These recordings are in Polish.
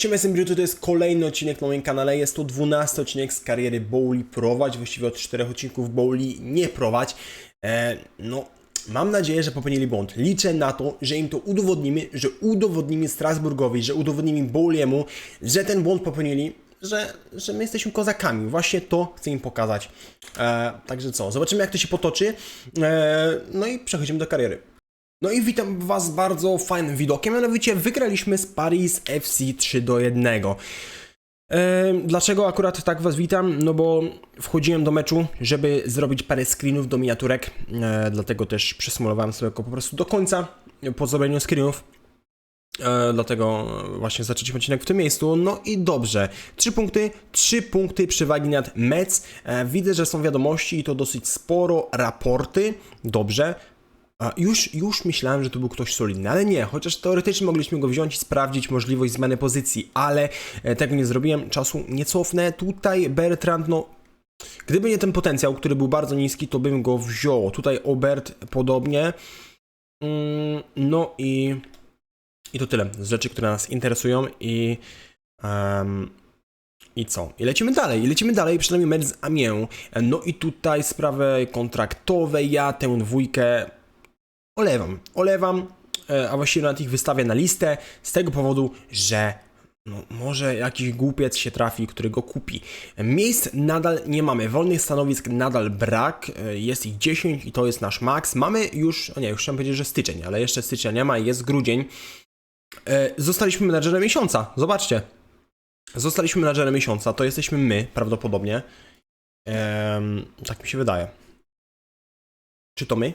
Siema, jestem Bruto, to jest kolejny odcinek na moim kanale. Jest to 12 odcinek z kariery Bowli prowadź, właściwie od 4 odcinków Bowli nie prowadź. E, no, mam nadzieję, że popełnili błąd. Liczę na to, że im to udowodnimy, że udowodnimy Strasburgowi, że udowodnimy Bowliemu, że ten błąd popełnili, że, że my jesteśmy kozakami. Właśnie to chcę im pokazać. E, także co, zobaczymy jak to się potoczy. E, no i przechodzimy do kariery. No i witam Was bardzo fajnym widokiem, mianowicie wygraliśmy z Paris FC 3 do 1. Ehm, Dlaczego akurat tak Was witam? No bo wchodziłem do meczu, żeby zrobić parę screenów do miniaturek, e, dlatego też przesmulowałem sobie po prostu do końca po zrobieniu screenów. E, dlatego właśnie zaczęliśmy odcinek w tym miejscu. No i dobrze. Trzy punkty, trzy punkty przewagi nad Mets. E, widzę, że są wiadomości i to dosyć sporo. Raporty. Dobrze. Już, już myślałem, że to był ktoś solidny, ale nie, chociaż teoretycznie mogliśmy go wziąć i sprawdzić możliwość zmiany pozycji, ale e, tego nie zrobiłem, czasu nie cofnę. Tutaj Bertrand, no, gdyby nie ten potencjał, który był bardzo niski, to bym go wziął. Tutaj Obert podobnie. Mm, no i, i to tyle z rzeczy, które nas interesują i em, i co? I lecimy dalej, i lecimy dalej, przynajmniej mecz z Amiens. No i tutaj sprawy kontraktowe, ja tę dwójkę olewam, olewam, e, a właściwie nawet ich wystawię na listę z tego powodu, że no, może jakiś głupiec się trafi, który go kupi. Miejsc nadal nie mamy, wolnych stanowisk nadal brak, e, jest ich 10 i to jest nasz maks. Mamy już, nie, już chciałem powiedzieć, że styczeń, ale jeszcze stycznia nie ma, jest grudzień. E, Zostaliśmy menadżerem miesiąca, zobaczcie. Zostaliśmy menadżerem miesiąca, to jesteśmy my prawdopodobnie. Em, tak mi się wydaje. Czy to my?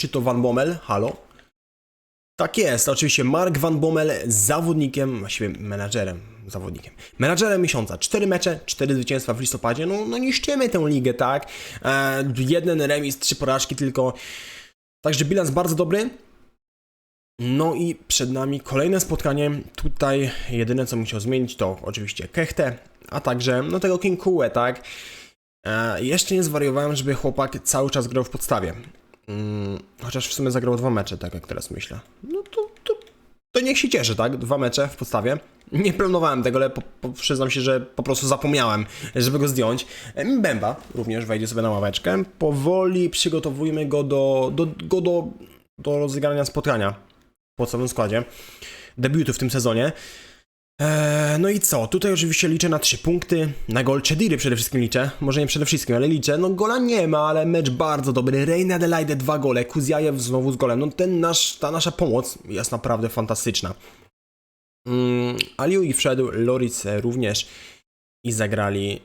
Czy to Van Bommel? Halo? Tak jest, oczywiście Mark Van Bommel zawodnikiem, właściwie menadżerem, zawodnikiem. Menadżerem miesiąca. Cztery mecze, cztery zwycięstwa w listopadzie. No, no niszczymy tę ligę, tak? E, jeden remis, trzy porażki tylko. Także bilans bardzo dobry. No i przed nami kolejne spotkanie. Tutaj jedyne co musiał zmienić to oczywiście Kechtę, a także no tego King Kue, tak? E, jeszcze nie zwariowałem, żeby chłopak cały czas grał w podstawie. Mm, chociaż w sumie zagrał dwa mecze, tak jak teraz myślę. No to, to, to niech się cieszy, tak? Dwa mecze w podstawie. Nie planowałem tego, ale po, po, przyznam się, że po prostu zapomniałem, żeby go zdjąć. Bemba również wejdzie sobie na ławeczkę. Powoli przygotowujmy go do, do, go do, do rozegrania spotkania w podstawowym składzie. Debiutu w tym sezonie. Eee, no i co? Tutaj oczywiście liczę na trzy punkty. Na gol Chediry przede wszystkim liczę. Może nie przede wszystkim, ale liczę. No gola nie ma, ale mecz bardzo dobry. Reina Adelaide dwa gole. Kuzjajew znowu z golem. No ten nasz, ta nasza pomoc jest naprawdę fantastyczna. Mm, Aliu i wszedł. Loris również. I zagrali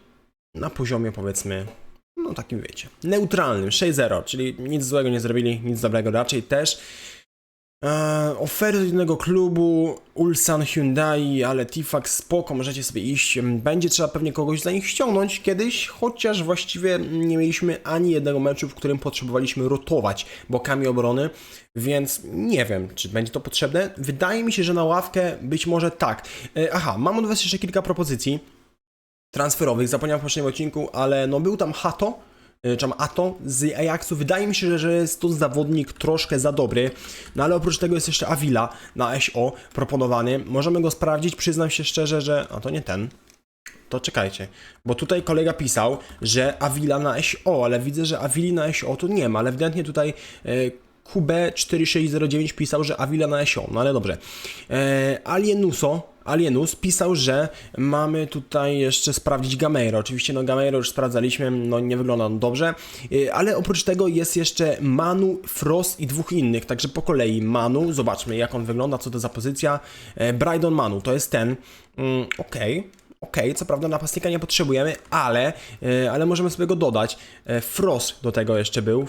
na poziomie powiedzmy no takim wiecie, neutralnym, 6-0, czyli nic złego nie zrobili, nic dobrego raczej też. Eee, oferty od jednego klubu, Ulsan Hyundai, ale Tifax spoko, możecie sobie iść. Będzie trzeba pewnie kogoś za nich ściągnąć kiedyś, chociaż właściwie nie mieliśmy ani jednego meczu, w którym potrzebowaliśmy rotować bokami obrony, więc nie wiem, czy będzie to potrzebne. Wydaje mi się, że na ławkę być może tak. Eee, aha, mam od Was jeszcze kilka propozycji transferowych, zapomniałem w poprzednim odcinku, ale no był tam Hato, y, czy tam Ato z Ajaxu. Wydaje mi się, że- jest to zawodnik troszkę za dobry, no ale oprócz tego jest jeszcze Avila na SO proponowany. Możemy go sprawdzić, przyznam się szczerze, że... A to nie ten. To czekajcie, bo tutaj kolega pisał, że Avila na SO, ale widzę, że Avili na SO tu nie ma, ale ewidentnie tutaj e, QB4609 pisał, że Avila na SO, no ale dobrze. E, Alienuso, Alienus pisał, że mamy tutaj jeszcze sprawdzić Gameiro. Oczywiście no Gameiro już sprawdzaliśmy, no nie wygląda on dobrze, E, ale oprócz tego jest jeszcze Manu, Frost i dwóch innych, także po kolei Manu, zobaczmy jak on wygląda, co to za pozycja. E, Brydon Manu, to jest ten. Mm, Okej. Okej, co prawda napastnika nie potrzebujemy, ale, e, ale możemy sobie go dodać. Frost do tego jeszcze był,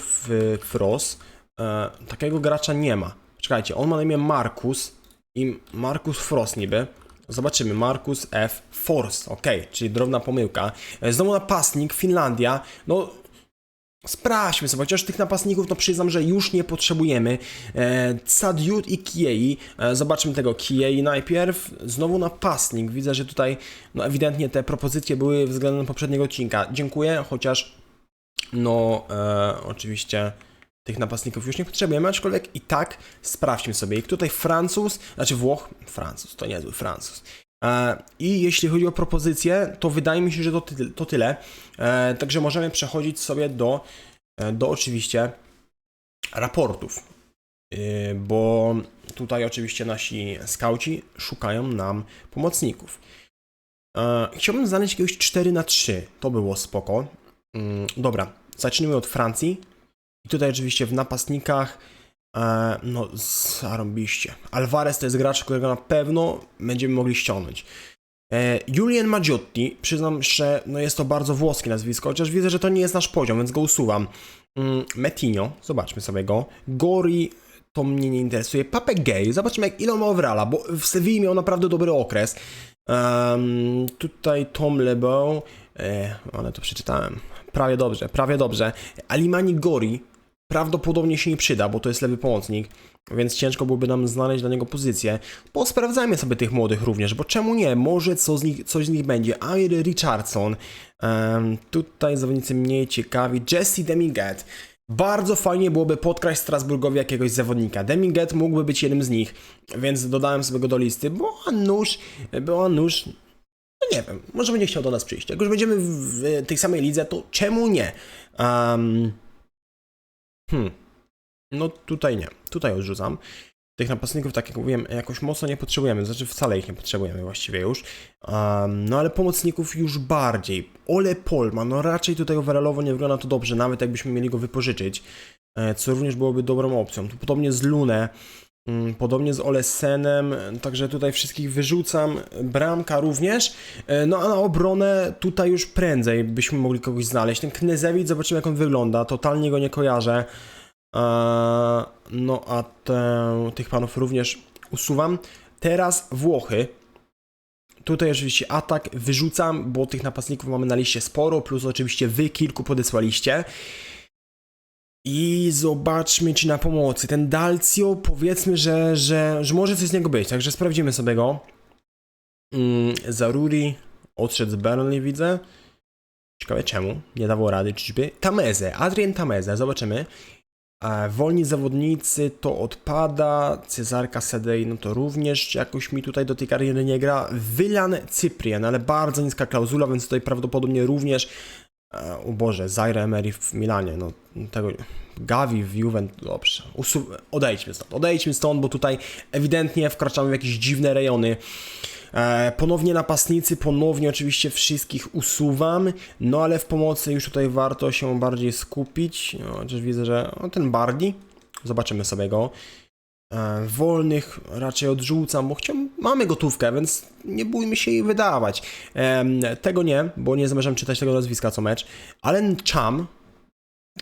Frost. E, takiego gracza nie ma. Czekajcie, on ma na imię Markus i Markus Frost niby. Zobaczymy, Markus F. Force, ok, czyli drobna pomyłka. E, Znowu napastnik, Finlandia. No, Sprawdźmy sobie, chociaż tych napastników to przyznam, że już nie potrzebujemy. E, Sadiut i Kiei. E, zobaczmy tego Kiei najpierw. Znowu napastnik. Widzę, że tutaj no ewidentnie te propozycje były względem poprzedniego odcinka. Dziękuję, chociaż no e, oczywiście tych napastników już nie potrzebujemy, aczkolwiek i tak sprawdźmy sobie. I tutaj Francuz, znaczy Włoch, Francuz, to niezły Francuz. E, I jeśli chodzi o propozycje, to wydaje mi się, że to, ty, to tyle. E, Także możemy przechodzić sobie do, e, do oczywiście raportów. Bo tutaj oczywiście nasi skauci szukają nam pomocników. Chciałbym znaleźć jakiegoś 4 na 3 To było spoko. Mm, Dobra, zacznijmy od Francji. I tutaj oczywiście w napastnikach e, no zarąbiście. Alvarez to jest gracz, którego na pewno będziemy mogli ściągnąć. E, Julian Maggiotti, przyznam, że no jest to bardzo włoskie nazwisko, chociaż widzę, że to nie jest nasz poziom, więc go usuwam. Mm, Metinho, zobaczmy sobie go. Gori, to mnie nie interesuje. Pape Gay, zobaczmy jak ile ma overalla, bo w Sewilli miał naprawdę dobry okres. Em, tutaj Tom Lebo, e, to przeczytałem. Prawie dobrze, prawie dobrze. Alimani Gori prawdopodobnie się nie przyda, bo to jest lewy pomocnik, więc ciężko byłoby nam znaleźć dla niego pozycję. Posprawdzajmy sobie tych młodych również, bo czemu nie? Może co z nich, coś z nich będzie. Air Richardson, em, tutaj zawodnicy mniej ciekawi. Jesse Demigat. Bardzo fajnie byłoby podkraść Strasburgowi jakiegoś zawodnika. Demigat mógłby być jednym z nich, więc dodałem sobie go do listy, bo Anusz, bo Anusz, no nie wiem, może będzie chciał do nas przyjść. Jak już będziemy w, w tej samej lidze, to czemu nie? Um, hmm. No tutaj nie. Tutaj odrzucam. Tych napastników, tak jak mówiłem, jakoś mocno nie potrzebujemy. Znaczy wcale ich nie potrzebujemy właściwie już. Um, no ale pomocników już bardziej. Ole Polma, no raczej tutaj overallowo nie wygląda to dobrze, nawet jakbyśmy mieli go wypożyczyć. e, Co również byłoby dobrą opcją. Tu podobnie z Lune. Mm, Podobnie z Olesenem, także tutaj wszystkich wyrzucam. Bramka również. E, No a na obronę tutaj już prędzej byśmy mogli kogoś znaleźć. Ten Knezewicz, zobaczymy jak on wygląda. Totalnie go nie kojarzę. Eee, No a te, tych panów również usuwam. Teraz Włochy. Tutaj oczywiście atak wyrzucam, bo tych napastników mamy na liście sporo, plus oczywiście wy kilku podesłaliście. I zobaczmy, czy na pomocy. Ten Dalcio, powiedzmy, że, że, że może coś z niego być, także sprawdzimy sobie go. Mm, Zaruri odszedł z Burnley, widzę. Ciekawe czemu, nie dało rady, czyżby. Tameze, Adrian Tameze, zobaczymy. E, wolni zawodnicy to odpada, Cezarka Sedej no to również jakoś mi tutaj do tej kariery nie gra. Wylan Cyprian, ale bardzo niska klauzula, więc tutaj prawdopodobnie również o Boże, Zaire Emery w Milanie, no tego Gavi w Juventus, dobrze, Usu odejdźmy stąd, odejdźmy stąd, bo tutaj ewidentnie wkraczamy w jakieś dziwne rejony. E, ponownie napastnicy, ponownie oczywiście wszystkich usuwam, no ale w pomocy już tutaj warto się bardziej skupić, no, chociaż widzę, że no, ten Bardi, zobaczymy sobie go. E, wolnych raczej odrzucam, bo chciałem, mamy gotówkę, więc nie bójmy się jej wydawać. Tego nie, bo nie zamierzam czytać tego nazwiska co mecz, ale Cham,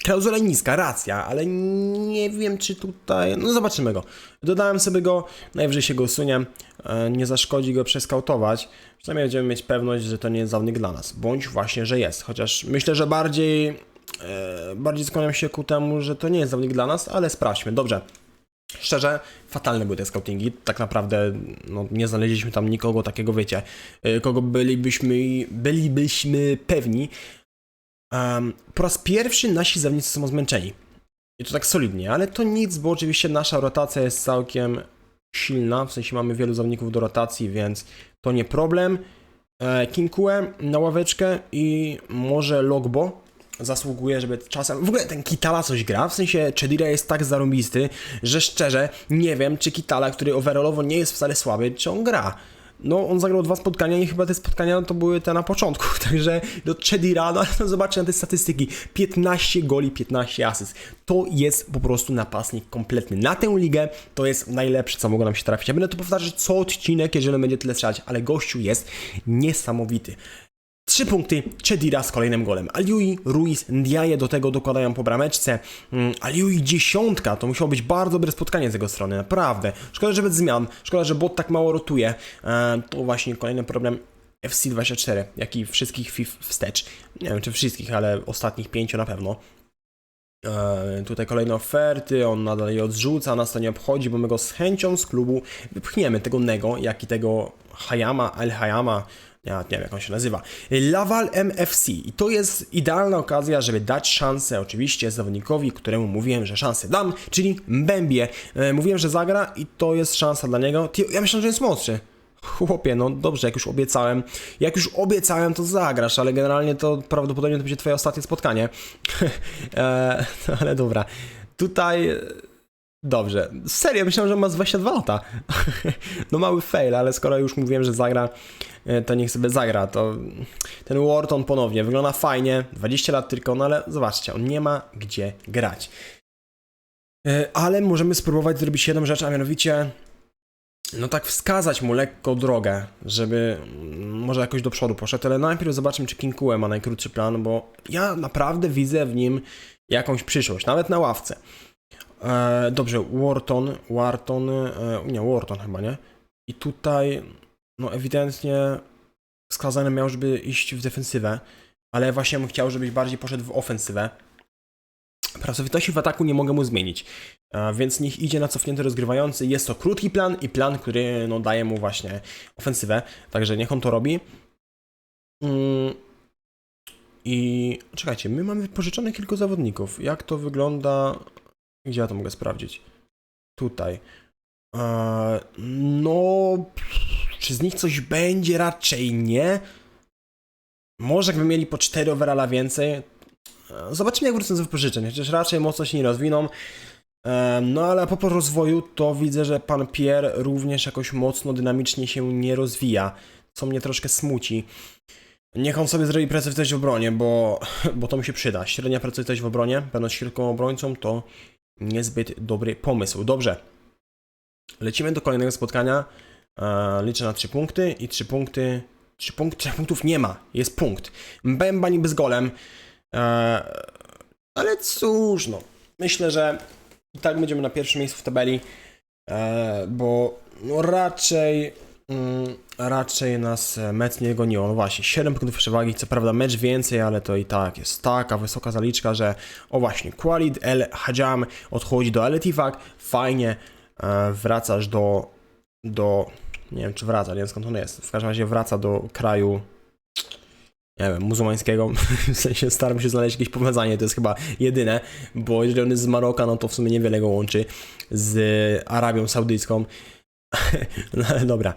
klauzula niska, racja, ale nie wiem czy tutaj, no zobaczymy go. Dodałem sobie go, najwyżej się go usunie, e, nie zaszkodzi go przeskautować, przynajmniej będziemy mieć pewność, że to nie jest zawodnik dla nas, bądź właśnie, że jest, chociaż myślę, że bardziej, e, bardziej skłaniam się ku temu, że to nie jest zawodnik dla nas, ale sprawdźmy, dobrze. Szczerze, fatalne były te scoutingi. Tak naprawdę no, nie znaleźliśmy tam nikogo takiego, wiecie, y, kogo bylibyśmy, bylibyśmy pewni. Em, po raz pierwszy nasi zawodnicy są zmęczeni. I to tak solidnie, ale to nic, bo oczywiście nasza rotacja jest całkiem silna. W sensie mamy wielu zawodników do rotacji, więc to nie problem. E, Kinkue na ławeczkę i może Logbo zasługuje, żeby czasem... W ogóle ten Kitala coś gra, w sensie Chedira jest tak zarąbisty, że szczerze nie wiem, czy Kitala, który overallowo nie jest wcale słaby, czy on gra. No, on zagrał dwa spotkania i chyba te spotkania to były te na początku, także do Chedira, no ale zobaczcie na te statystyki, 15 goli, 15 asyst. To jest po prostu napastnik kompletny. Na tę ligę to jest najlepsze, co mogło nam się trafić. Ja będę to powtarzać co odcinek, jeżeli będzie tyle strzelać, ale gościu jest niesamowity. Trzy punkty, Chedira z kolejnym golem. Aliui, Ruiz, Ndiaye do tego dokładają po brameczce. Mm, Aliui dziesiątka, to musiało być bardzo dobre spotkanie z jego strony, naprawdę. Szkoda, że bez zmian, szkoda, że bot tak mało rotuje. E, to właśnie kolejny problem FC24, jak i wszystkich FIF wstecz. Nie wiem, czy wszystkich, ale ostatnich pięciu na pewno. E, tutaj kolejne oferty, on nadal je odrzuca, nas to nie obchodzi, bo my go z chęcią z klubu wypchniemy, tego Nego, jak i tego Hayama, El Hayama, ja nie wiem jak on się nazywa, Laval MFC i to jest idealna okazja, żeby dać szansę oczywiście zawodnikowi, któremu mówiłem, że szansę dam, czyli Mbembie. E, mówiłem, że zagra i to jest szansa dla niego. Ja myślę, że jest młodszy. chłopie, no dobrze, jak już obiecałem, jak już obiecałem, to zagrasz, ale generalnie to prawdopodobnie to będzie twoje ostatnie spotkanie. e, no ale dobra. Tutaj... Dobrze. Serio, myślałem, że ma z 22 lata. no mały fail, ale skoro już mówiłem, że zagra, e, to niech sobie zagra. To ten Wharton ponownie wygląda fajnie, 20 lat tylko, no ale zobaczcie, on nie ma gdzie grać. E, Ale możemy spróbować zrobić jedną rzecz, a mianowicie no tak wskazać mu lekko drogę, żeby mm, może jakoś do przodu poszedł, ale najpierw zobaczymy, czy Kinkue ma najkrótszy plan, bo ja naprawdę widzę w nim jakąś przyszłość, nawet na ławce. E, dobrze, Wharton, Wharton, e, nie, Wharton chyba, nie? I tutaj, no ewidentnie wskazane miał, żeby iść w defensywę, ale właśnie bym chciał, żebyś bardziej poszedł w ofensywę. Pracowitości w ataku nie mogę mu zmienić, e, więc niech idzie na cofnięty rozgrywający. Jest to krótki plan i plan, który no, daje mu właśnie ofensywę, także niech on to robi. Mm. I czekajcie, my mamy pożyczone kilku zawodników. Jak to wygląda? Gdzie ja to mogę sprawdzić? Tutaj. Eee, no, czy z nich coś będzie? Raczej nie. Może jakby mieli po 4 overalla więcej. Eee, Zobaczymy, jak wrócą z wypożyczeń. Chociaż raczej mocno się nie rozwiną. Eee, No ale po rozwoju to widzę, że pan Pierre również jakoś mocno dynamicznie się nie rozwija, co mnie troszkę smuci. Niech on sobie zrobi pracowitość w obronie, bo, bo to mu się przyda. Średnia pracowitość w obronie, będąc środkową obrońcą, to niezbyt dobry pomysł. Dobrze. Lecimy do kolejnego spotkania. E, liczę na 3 punkty i 3 punkty. 3 punkt, 3 punktów nie ma. Jest punkt. Bęba niby z golem. E, ale cóż, no. Myślę, że i tak będziemy na pierwszym miejscu w tabeli, e, bo no raczej mm, raczej nas e, mecz nie goniło. No właśnie, 7 punktów przewagi, co prawda mecz więcej, ale to i tak jest taka wysoka zaliczka, że o właśnie, Qualid El Hajam odchodzi do El fajnie, e, wracasz do, do, nie wiem czy wraca, nie wiem skąd on jest, w każdym razie wraca do kraju nie wiem, muzułmańskiego, w sensie staram się znaleźć jakieś powiązanie, to jest chyba jedyne, bo jeżeli on jest z Maroka, no to w sumie niewiele go łączy z Arabią Saudyjską. No dobra.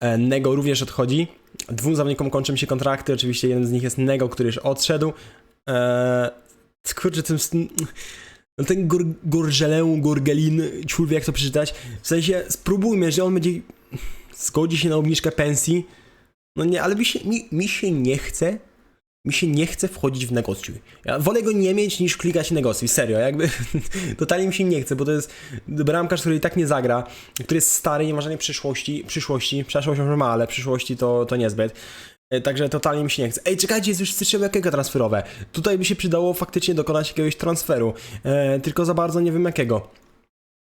E, Nego również odchodzi. Dwóm zawodnikom kończą się kontrakty, oczywiście jeden z nich jest Nego, który już odszedł. Eee, kurczę, ten, no ten gur, Gurgelin, wie jak to przeczytać. W sensie, spróbujmy, że on będzie zgodzi się na obniżkę pensji. No nie, ale mi się, mi, mi się nie chce, mi się nie chce wchodzić w negocjuj. Ja wolę go nie mieć niż klikać negocjuj, serio, jakby totalnie mi się nie chce, bo to jest bramkarz, który i tak nie zagra, który jest stary, nie ma żadnej przyszłości, przyszłości, przeszłość może ma, ale przyszłości to, to niezbyt. E, Także totalnie mi się nie chce. Ej, czekajcie, jest już styczniowe jakiego transferowe. Tutaj by się przydało faktycznie dokonać jakiegoś transferu, e, tylko za bardzo nie wiem jakiego.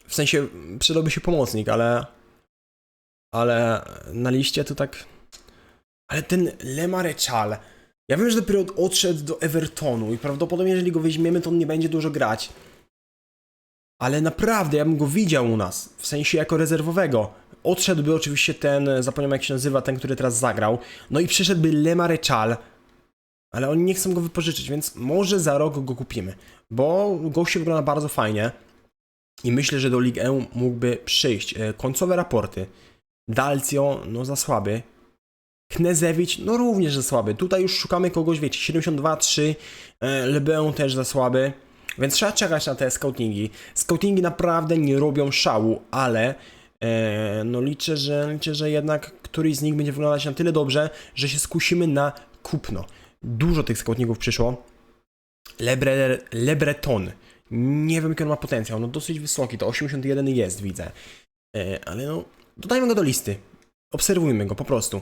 W sensie przydałby się pomocnik, ale ale na liście to tak ale ten Lemarechal, ja wiem, że dopiero odszedł do Evertonu i prawdopodobnie jeżeli go weźmiemy, to on nie będzie dużo grać. Ale naprawdę, ja bym go widział u nas, w sensie jako rezerwowego. Odszedłby oczywiście ten, zapomniałem jak się nazywa, ten, który teraz zagrał. No i przyszedłby Lemarechal, ale oni nie chcą go wypożyczyć, więc może za rok go kupimy. Bo gość wygląda bardzo fajnie i myślę, że do Ligue 1 mógłby przyjść. E, Końcowe raporty. Dalcio, no za słaby. Knezewicz, no również za słaby. Tutaj już szukamy kogoś, wiecie, 72-3, e, Lebeon też za słaby. Więc trzeba czekać na te scoutingi. Scoutingi naprawdę nie robią szału, ale e, no liczę, że liczę, że jednak któryś z nich będzie wyglądać na tyle dobrze, że się skusimy na kupno. Dużo tych scoutingów przyszło. Lebre, Lebreton. Nie wiem, jaki on ma potencjał. No dosyć wysoki, to 81 jest, widzę. E, ale no, dodajmy go do listy. Obserwujmy go po prostu.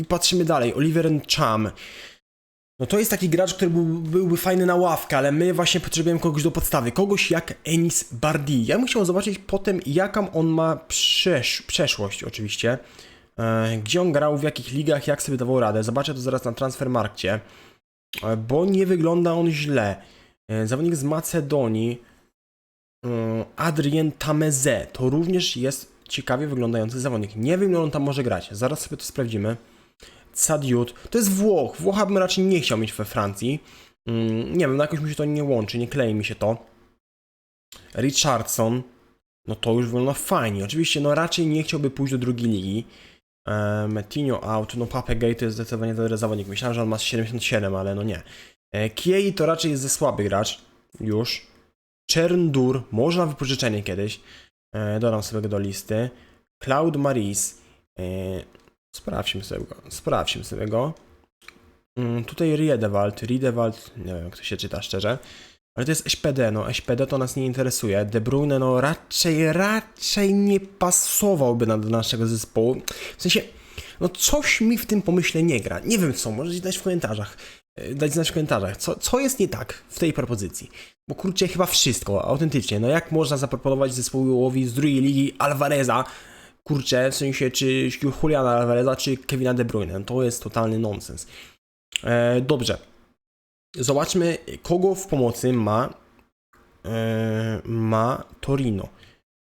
I patrzymy dalej. Oliver Cham. No to jest taki gracz, który był, byłby fajny na ławkę, ale my właśnie potrzebujemy kogoś do podstawy. Kogoś jak Enis Bardi. Ja bym chciał zobaczyć potem, jaką on ma przesz przeszłość oczywiście. E, gdzie on grał, w jakich ligach, jak sobie dawał radę. Zobaczę to zaraz na Transfermarkcie. E, bo nie wygląda on źle. E, zawodnik z Macedonii. e, Adrien Tameze. To również jest ciekawie wyglądający zawodnik. Nie wiem, ile on tam może grać. Zaraz sobie to sprawdzimy. Sadiut. To jest Włoch. Włocha bym raczej nie chciał mieć we Francji. Mm, nie wiem, no jakoś mi się to nie łączy, nie klei mi się to. Richardson. No to już wygląda fajnie. Oczywiście, no raczej nie chciałby pójść do drugiej ligi. E, Metinho out, no Pape Gay to jest zdecydowanie dobry zawodnik. Myślałem, że on ma 77, ale no nie. E, Kiei to raczej jest ze słaby gracz. Już. Czerndur, można wypożyczenie kiedyś. E, dodam sobie go do listy. Cloud Maris. E, sprawdźmy sobie go. Sprawdźmy sobie go. Mm, tutaj Riedewald. Riedewald, nie wiem jak to się czyta szczerze. Ale to jest SPD, no SPD to nas nie interesuje. De Bruyne, no raczej, raczej nie pasowałby na do naszego zespołu. W sensie, no coś mi w tym pomyśle nie gra. Nie wiem co, możecie dać w komentarzach. e, Dać znać w komentarzach, co, co jest nie tak w tej propozycji. Bo kurczę, chyba wszystko, autentycznie. No jak można zaproponować zespołowi z drugiej ligi Alvareza, kurczę, w sensie czy Juliana Alvareza, czy Kevina De Bruyne. To jest totalny nonsens. E, dobrze. Zobaczmy, kogo w pomocy ma, e, ma Torino.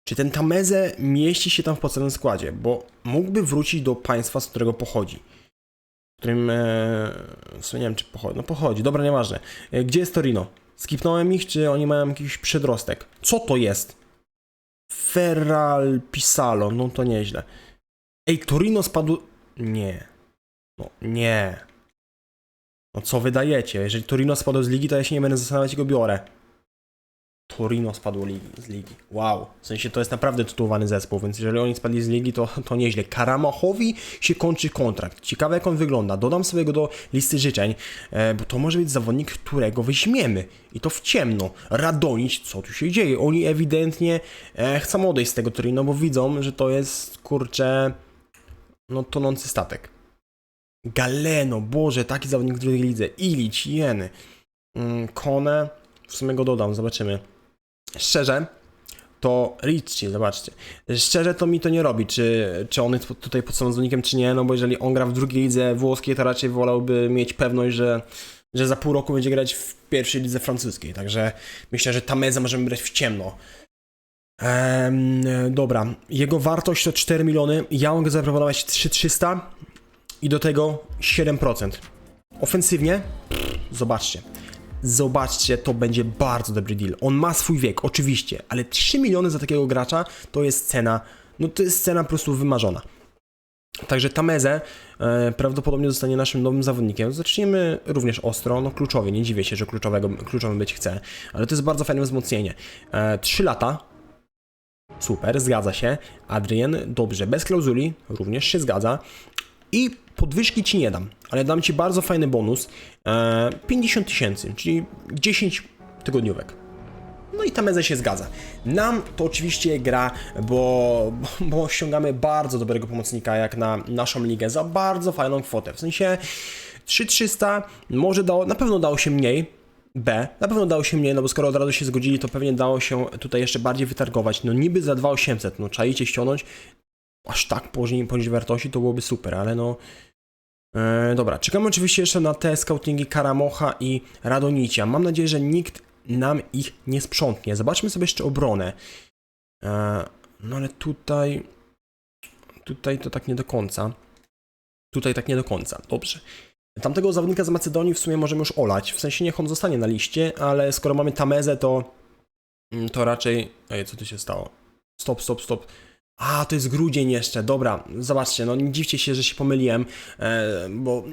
Czy ten Tameze mieści się tam w podstawowym składzie? Bo mógłby wrócić do państwa, z którego pochodzi. W którym, e, w sumie nie wiem, czy pochodzi. No pochodzi, dobra, nieważne. E, gdzie jest Torino? Skipnąłem ich, czy oni mają jakiś przedrostek? Co to jest? Ferral Pisalo, no to nieźle. Ej, Torino spadł... Nie. No, nie. No co wydajecie? Jeżeli Torino spadło z ligi, to ja się nie będę zastanawiać i go biorę. Torino spadło ligi, z ligi. Wow. W sensie to jest naprawdę tytułowany zespół, więc jeżeli oni spadli z ligi, to, to nieźle. Karamachowi się kończy kontrakt. Ciekawe jak on wygląda. Dodam sobie go do listy życzeń, e, bo to może być zawodnik, którego weźmiemy. I to w ciemno. Radonić, co tu się dzieje? Oni ewidentnie e, chcą odejść z tego Torino, bo widzą, że to jest, kurczę, no tonący statek. Galeno, Boże, taki zawodnik w drugiej lidze. Ilić, Jeny. Mm, Kone, w sumie go dodam, zobaczymy. Szczerze, to Ricci, zobaczcie. Szczerze to mi to nie robi, czy, czy on jest tutaj pod samozwolnikiem, czy nie, no bo jeżeli on gra w drugiej lidze włoskiej, to raczej wolałby mieć pewność, że, że za pół roku będzie grać w pierwszej lidze francuskiej, także myślę, że Tameza możemy brać w ciemno. Em, dobra, jego wartość to 4 miliony, ja mogę zaproponować 3300 i do tego 7%. Ofensywnie, zobaczcie. Zobaczcie, to będzie bardzo dobry deal. On ma swój wiek, oczywiście, ale 3 miliony za takiego gracza to jest cena, no to jest cena po prostu wymarzona. Także Tameze e, prawdopodobnie zostanie naszym nowym zawodnikiem. Zaczniemy również ostro, no kluczowie, nie dziwię się, że kluczowego, kluczowym być chce, ale to jest bardzo fajne wzmocnienie. E, 3 lata, super, zgadza się. Adrien, dobrze, bez klauzuli, również się zgadza. I podwyżki ci nie dam, ale dam ci bardzo fajny bonus. E, 50 tysięcy, czyli 10 tygodniówek. No i ta meza się zgadza. Nam to oczywiście gra, bo, bo ściągamy bardzo dobrego pomocnika jak na naszą ligę za bardzo fajną kwotę. W sensie 3300 może dało, na pewno dało się mniej, B. Na pewno dało się mniej, no bo skoro od razu się zgodzili, to pewnie dało się tutaj jeszcze bardziej wytargować. No niby za 2800, no czaicie ściągnąć, aż tak poniżej wartości, to byłoby super, ale no... E, dobra, czekamy oczywiście jeszcze na te scoutingi Karamocha i Radonicia. Mam nadzieję, że nikt nam ich nie sprzątnie. Zobaczmy sobie jeszcze obronę. E, no ale tutaj... Tutaj to tak nie do końca. Tutaj tak nie do końca. Dobrze. Tamtego zawodnika z Macedonii w sumie możemy już olać. W sensie niech on zostanie na liście, ale skoro mamy Tamezę, to... mm, To raczej... Ej, co tu się stało? Stop, stop, stop. A, to jest grudzień jeszcze, dobra, zobaczcie, no nie dziwcie się, że się pomyliłem, e, bo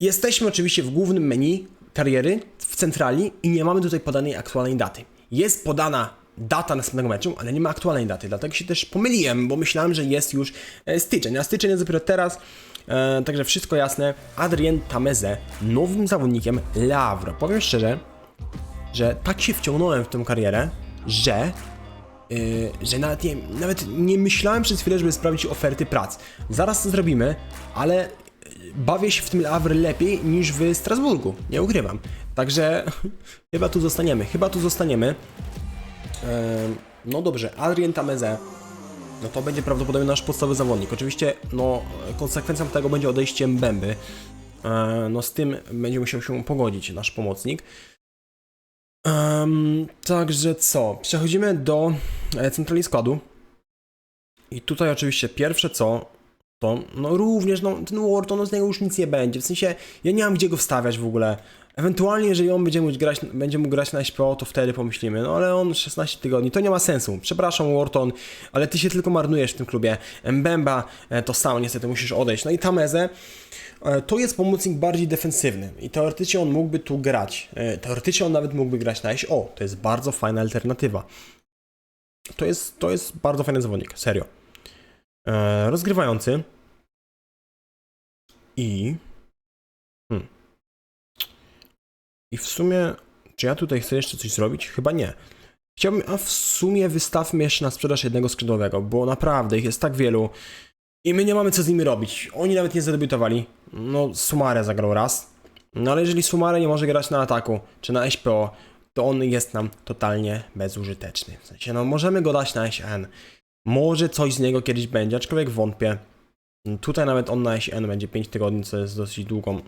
jesteśmy oczywiście w głównym menu kariery, w centrali i nie mamy tutaj podanej aktualnej daty. Jest podana data następnego meczu, ale nie ma aktualnej daty, dlatego się też pomyliłem, bo myślałem, że jest już e, styczeń, a styczeń jest dopiero teraz, e, także wszystko jasne. Adrien Tameze, nowym zawodnikiem Lavro. Powiem szczerze, że tak się wciągnąłem w tę karierę, że Yy, że nawet nie, nawet nie myślałem przez chwilę, żeby sprawdzić oferty prac. Zaraz to zrobimy, ale bawię się w tym Le Havre lepiej niż w Strasburgu, nie ukrywam. Także chyba tu zostaniemy, chyba tu zostaniemy. Yy, no dobrze, Adrien Tameze, no to będzie prawdopodobnie nasz podstawowy zawodnik. Oczywiście, no konsekwencją tego będzie odejście Mbemby. Yy, no z tym będzie musiał się pogodzić nasz pomocnik. Także co? Przechodzimy do centrali składu. I tutaj oczywiście pierwsze co, to no również no, ten Wharton, no z niego już nic nie będzie. W sensie ja nie mam gdzie go wstawiać w ogóle. Ewentualnie, jeżeli on będzie mógł grać, będzie mógł grać na SPO, to wtedy pomyślimy. No ale on 16 tygodni, to nie ma sensu. Przepraszam, Wharton, ale ty się tylko marnujesz w tym klubie. Mbemba e, to samo, niestety musisz odejść. No i Tameze e, to jest pomocnik bardziej defensywny i teoretycznie on mógłby tu grać. E, Teoretycznie on nawet mógłby grać na SO. To jest bardzo fajna alternatywa. To jest, to jest bardzo fajny zawodnik, serio. E, rozgrywający. I. Hmm. I w sumie, czy ja tutaj chcę jeszcze coś zrobić? Chyba nie. Chciałbym, a w sumie wystawmy jeszcze na sprzedaż jednego skrzydłowego, bo naprawdę ich jest tak wielu i my nie mamy co z nimi robić. Oni nawet nie zadebiutowali. No, Sumare zagrał raz. No ale jeżeli Sumare nie może grać na ataku, czy na SPO, to on jest nam totalnie bezużyteczny. W sensie, no możemy go dać na SN. Może coś z niego kiedyś będzie, aczkolwiek wątpię. Tutaj nawet on na SN będzie 5 tygodni, co jest dosyć długą.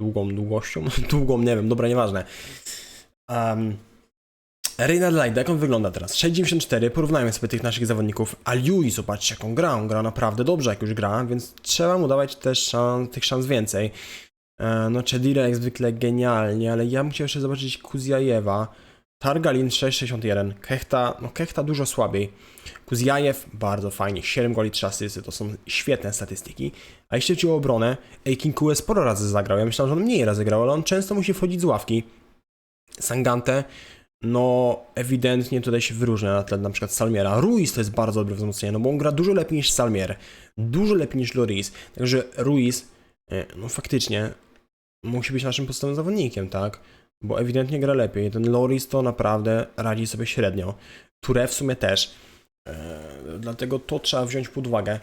Długą długością? długą, nie wiem, dobra, nieważne. Um, Reynard Light, jak on wygląda teraz? 6,94, porównajmy sobie tych naszych zawodników. Aliui, zobaczcie jak on gra, on gra naprawdę dobrze jak już gra, więc trzeba mu dawać też szans, tych szans więcej. E, no Chedira jak zwykle genialnie, ale ja chciał jeszcze zobaczyć Kuzjajewa. Targalin 6,61, Kechta, no Kechta dużo słabiej. Kuzjajew bardzo fajnie, 7 goli, 3 asysty, to są świetne statystyki. A jeśli chodzi o obronę, Eikin Kue sporo razy zagrał, ja myślałem, że on mniej razy grał, ale on często musi wchodzić z ławki. Sangante, no ewidentnie tutaj się wyróżnia na tle na przykład Salmiera. Ruiz to jest bardzo dobre wzmocnienie, no bo on gra dużo lepiej niż Salmier, dużo lepiej niż Loris, także Ruiz, e, no faktycznie, musi być naszym podstawowym zawodnikiem, tak? Bo ewidentnie gra lepiej. Ten Loris to naprawdę radzi sobie średnio. Ture w sumie też. E, dlatego to trzeba wziąć pod uwagę.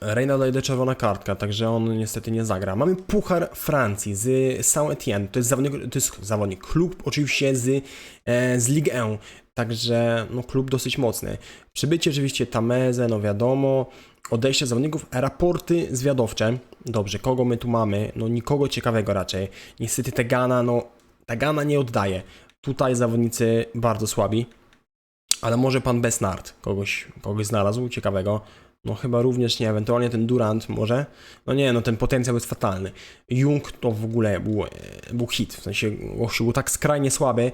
Reina daje czerwona kartka, także on niestety nie zagra. Mamy Puchar Francji z Saint-Etienne. To jest zawodnik, to jest zawodnik, klub oczywiście z, e, z Ligue 1. Także no, klub dosyć mocny. Przybycie oczywiście Tameze, no wiadomo. Odejście zawodników, raporty zwiadowcze. Dobrze, kogo my tu mamy? No nikogo ciekawego raczej. Niestety Tegana, no Tegana nie oddaje. Tutaj zawodnicy bardzo słabi. Ale może pan Besnard kogoś, kogoś znalazł ciekawego. No chyba również nie, ewentualnie ten Durant może. No nie, no ten potencjał jest fatalny. Jung to w ogóle był, e, był hit, w sensie był tak skrajnie słaby.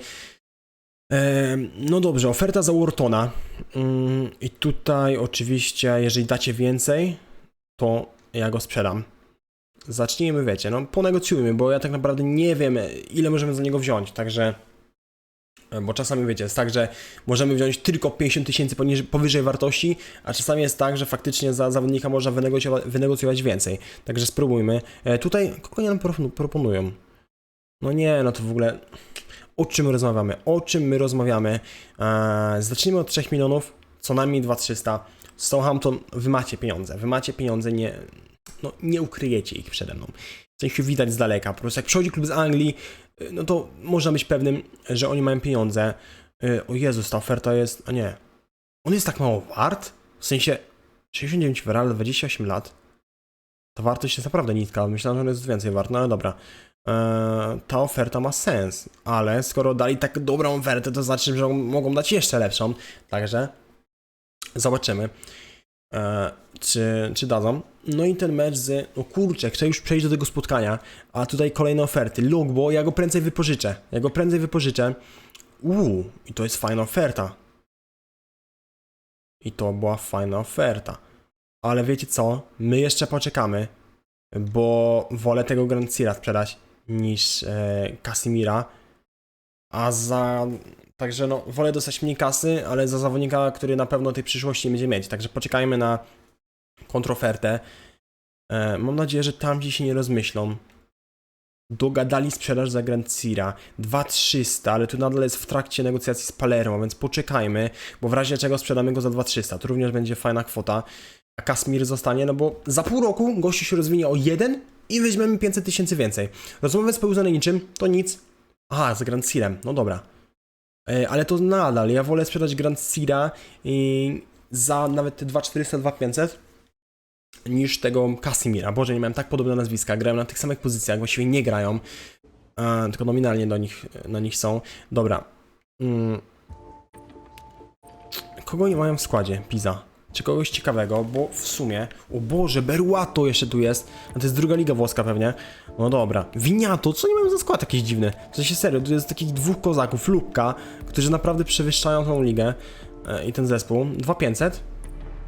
No dobrze, oferta za Wortona. Mm, I tutaj oczywiście, jeżeli dacie więcej, to ja go sprzedam. Zacznijmy, wiecie, no ponegocjujmy, bo ja tak naprawdę nie wiem, ile możemy za niego wziąć, także... e, Bo czasami wiecie, jest tak, że możemy wziąć tylko 50 tysięcy powyżej wartości, a czasami jest tak, że faktycznie za zawodnika można wynegocjować, wynegocjować więcej. Także spróbujmy. E, Tutaj kogo nam pro- proponują? No nie, no to w ogóle o czym my rozmawiamy? O czym my rozmawiamy? Eee, zacznijmy od 3 milionów, co najmniej 2300. Southampton, wy macie pieniądze, wy macie pieniądze, nie, no, nie ukryjecie ich przede mną. W sensie widać z daleka, po prostu jak przychodzi klub z Anglii, y, no to można być pewnym, że oni mają pieniądze. Y, O Jezus, ta oferta jest, a nie, on jest tak mało wart? W sensie 69 w Real, 28 lat. Ta wartość jest naprawdę nitka, myślałem, że on jest więcej wart, no ale dobra. Eee, ta oferta ma sens, ale skoro dali tak dobrą ofertę, to znaczy, że mogą dać jeszcze lepszą. Także zobaczymy, eee, czy, czy dadzą. No i ten mecz z. No kurczę, chcę już przejść do tego spotkania, a tutaj kolejne oferty. Lugbo, ja go prędzej wypożyczę. Ja go prędzej wypożyczę. Uuu, i to jest fajna oferta. I to była fajna oferta. Ale wiecie co? My jeszcze poczekamy, bo wolę tego Grand Sira sprzedać niż e, Casimira. A za. Także no, wolę dostać mniej kasy, ale za zawodnika, który na pewno tej przyszłości nie będzie mieć. Także poczekajmy na kontrofertę. E, mam nadzieję, że tam ci się nie rozmyślą. Dogadali sprzedaż za Grand Sira 2300, ale tu nadal jest w trakcie negocjacji z Palermo, więc poczekajmy, bo w razie czego sprzedamy go za 2300. To również będzie fajna kwota. A Kasmir zostanie, no bo za pół roku gościu się rozwinie o jeden i weźmiemy 500 tysięcy więcej. Rozmowy spełzone niczym, to nic. Aha, z Grand Sirem, no dobra. E, ale to nadal, ja wolę sprzedać Grand i za nawet te 2400, 2500 niż tego Casimira. Boże, nie miałem tak podobne nazwiska, grają na tych samych pozycjach, właściwie nie grają, e, tylko nominalnie do nich, na nich są. Dobra. Mm. Kogo nie mają w składzie? Pisa. Czy kogoś ciekawego, bo w sumie, o Boże, Beruato jeszcze tu jest, a to jest druga liga włoska pewnie. No dobra, Winiato, co nie mają za skład jakiś dziwny? W sensie serio, tu jest takich dwóch kozaków, Lukka, którzy naprawdę przewyższają tą ligę e, i ten zespół. 2500,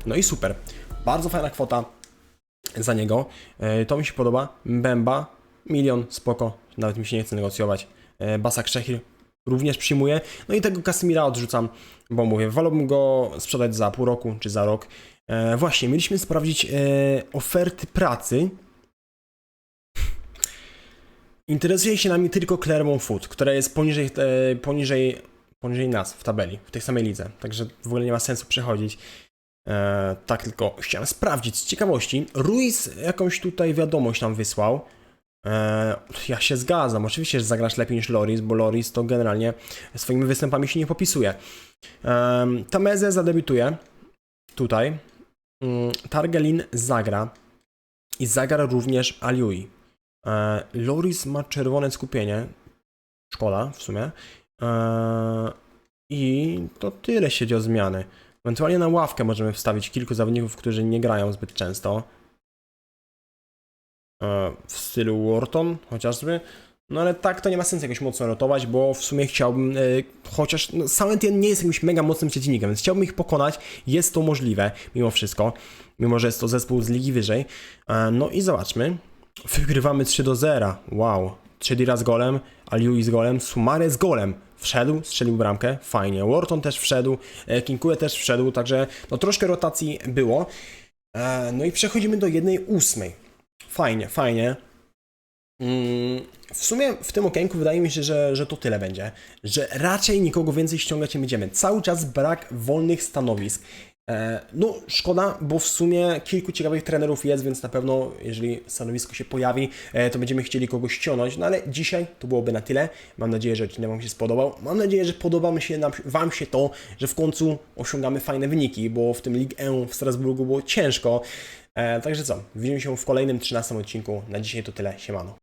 no i super. Bardzo fajna kwota za niego. E, To mi się podoba. Bemba, milion, spoko. Nawet mi się nie chce negocjować. E, Basak Szechir również przyjmuję. No i tego Kasimira odrzucam, bo mówię, wolałbym go sprzedać za pół roku czy za rok. E, właśnie, mieliśmy sprawdzić e, oferty pracy. Interesuje się nami tylko Clermont Food, która jest poniżej, e, poniżej, poniżej nas w tabeli, w tej samej lidze. Także w ogóle nie ma sensu przechodzić. E, tak tylko chciałem sprawdzić z ciekawości. Ruiz jakąś tutaj wiadomość nam wysłał. E, ja się zgadzam. Oczywiście, że zagrasz lepiej niż Loris, bo Loris to generalnie swoimi występami się nie popisuje. Tameze zadebiutuje tutaj. Mm, Targelin zagra. I zagra również Aliui. E, Loris ma czerwone skupienie. Szkoda w sumie. E, I to tyle siedzi o zmiany. Ewentualnie na ławkę możemy wstawić kilku zawodników, którzy nie grają zbyt często. E, W stylu Wharton chociażby. No ale tak to nie ma sensu jakoś mocno rotować, bo w sumie chciałbym, e, chociaż no, Saint-Étienne nie jest jakimś mega mocnym przeciwnikiem, więc chciałbym ich pokonać. Jest to możliwe mimo wszystko, mimo że jest to zespół z ligi wyżej. E, No i zobaczmy. Wygrywamy 3 do 0. Wow. Trzydira z golem, Aliui z golem, Sumare z golem. Wszedł, strzelił bramkę, fajnie. Wharton też wszedł, e, Kinkue też wszedł, także no troszkę rotacji było. No i przechodzimy do jednej ósmej. Fajnie, fajnie. Mm, W sumie w tym okienku wydaje mi się, że, że to tyle będzie. Że raczej nikogo więcej ściągać nie będziemy. Cały czas brak wolnych stanowisk. E, No, szkoda, bo w sumie kilku ciekawych trenerów jest, więc na pewno, jeżeli stanowisko się pojawi, e, to będziemy chcieli kogoś ściągnąć. No ale dzisiaj to byłoby na tyle. Mam nadzieję, że odcinek Wam się spodobał. Mam nadzieję, że podoba się nam, Wam się to, że w końcu osiągamy fajne wyniki, bo w tym Ligue 1 w Strasburgu było ciężko. E, Także co, widzimy się w kolejnym 13 odcinku. Na dzisiaj to tyle. Siemano.